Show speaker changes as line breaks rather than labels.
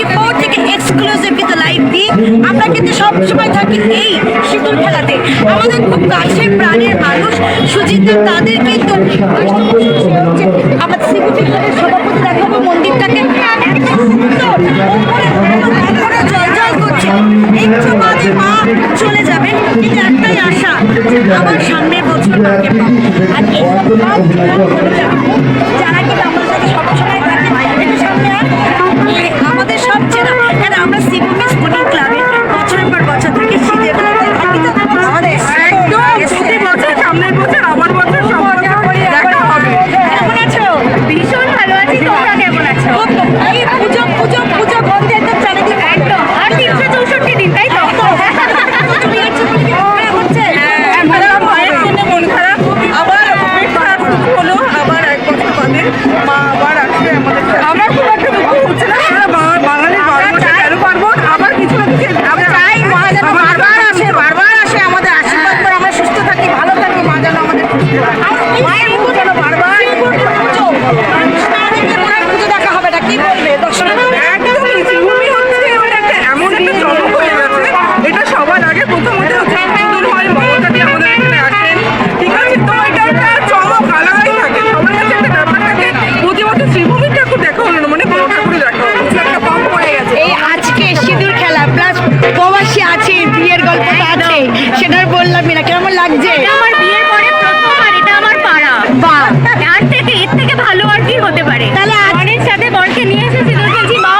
Twenty four থেকে exclusive কিন্তু দিই আমরা কিন্তু সবসময় থাকি এই শীতল খেলাতে। আমাদের খুব কাছের প্রাণের মানুষ, সুজিত তাদের কিন্তু আমাদের সভাপতি দেখাবো মন্দিরটাকে। চলে যাবেন
একটাই আশা, আমার সামনের বছর আর এই Come on, come on. বছর ঠাকুর দেখা হলো না মানে কোনো ঠাকুরই দেখা হলো একটা কম পড়ে গেছে।
এই আজকে সিঁদুর খেলা প্লাস প্রবাসী আছে বিয়ের গল্পটা আছে সেটার না কেমন লাগছে?
আমার বিয়ের পরে প্রথম আর এটা আমার পাড়া।
বা
আর থেকে এর থেকে ভালো আর কি হতে পারে।
তাহলে আজ-
সাথে বরকে নিয়ে এসেছি
সিঁদুর
খেলছি
মাও